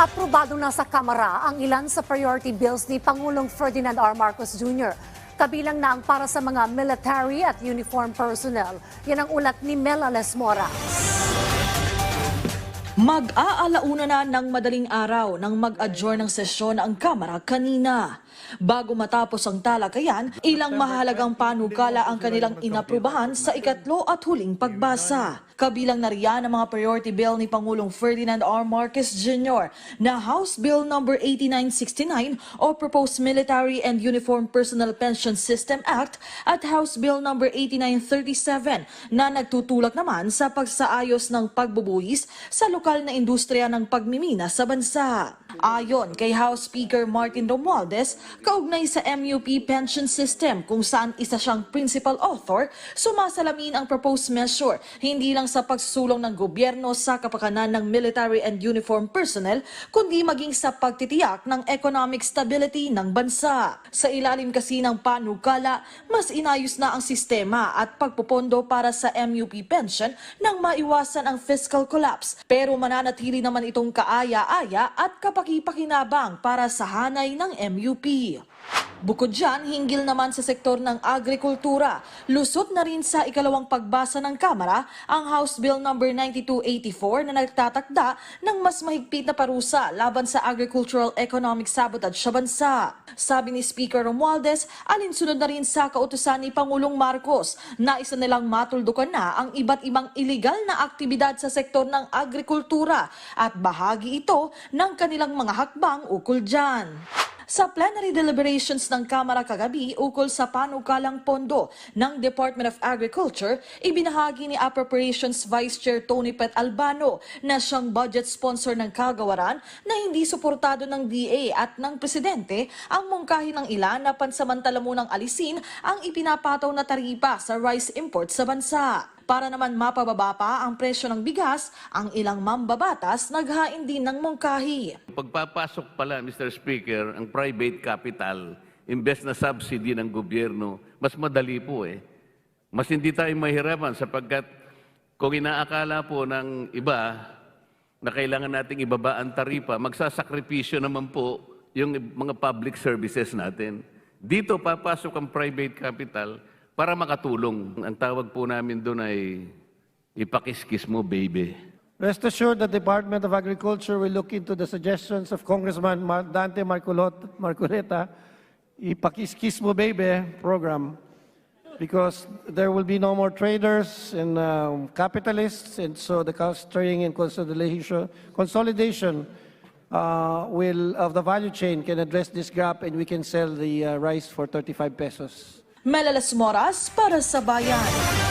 Aprobado na sa Kamara ang ilan sa priority bills ni Pangulong Ferdinand R. Marcos Jr. Kabilang na ang para sa mga military at uniform personnel. Yan ang ulat ni Mela Lesmora. Mag-aalauna na ng madaling araw nang mag-adjourn ng sesyon ang Kamara kanina. Bago matapos ang talakayan, ilang mahalagang panukala ang kanilang inaprubahan sa ikatlo at huling pagbasa. Kabilang na riyan ang mga priority bill ni Pangulong Ferdinand R. Marcos Jr. na House Bill No. 8969 o Proposed Military and Uniform Personnel Pension System Act at House Bill No. 8937 na nagtutulak naman sa pagsaayos ng pagbubuwis sa lokal na industriya ng pagmimina sa bansa. Ayon kay House Speaker Martin Romualdez, kaugnay sa MUP pension system kung saan isa siyang principal author, sumasalamin ang proposed measure hindi lang sa pagsusulong ng gobyerno sa kapakanan ng military and uniform personnel, kundi maging sa pagtitiyak ng economic stability ng bansa. Sa ilalim kasi ng panukala, mas inayos na ang sistema at pagpupondo para sa MUP pension nang maiwasan ang fiscal collapse. Pero mananatili naman itong kaaya-aya at kapakipakinabang para sa hanay ng MUP. Bukod dyan, hinggil naman sa sektor ng agrikultura. Lusot na rin sa ikalawang pagbasa ng Kamara ang House Bill No. 9284 na nagtatakda ng mas mahigpit na parusa laban sa agricultural economic sabotage sa bansa. Sabi ni Speaker Romualdez, alinsunod na rin sa kautusan ni Pangulong Marcos na isa nilang matuldukan na ang iba't ibang illegal na aktibidad sa sektor ng agrikultura at bahagi ito ng kanilang mga hakbang ukol dyan. Sa plenary deliberations ng Kamara kagabi ukol sa panukalang pondo ng Department of Agriculture, ibinahagi ni Appropriations Vice Chair Tony Pet Albano na siyang budget sponsor ng kagawaran na hindi suportado ng DA at ng Presidente ang mungkahi ng ilan na pansamantala munang alisin ang ipinapataw na taripa sa rice import sa bansa. Para naman mapababa pa ang presyo ng bigas, ang ilang mambabatas naghain din ng mungkahi. Pagpapasok pala, Mr. Speaker, ang private capital, imbes na subsidy ng gobyerno, mas madali po eh. Mas hindi tayo mahirapan sapagkat kung inaakala po ng iba na kailangan nating ibaba ang taripa, magsasakripisyo naman po yung mga public services natin. Dito papasok ang private capital para makatulong. Ang tawag po namin doon ay ipakiskis mo, baby. Rest assured the Department of Agriculture will look into the suggestions of Congressman Dante Marculot, Marculeta, Ipakiskis Mo Baby program, because there will be no more traders and um, capitalists, and so the cost trading and consolidation, consolidation uh, will, of the value chain can address this gap, and we can sell the uh, rice for 35 pesos. Melalas Moras para sa Bayan.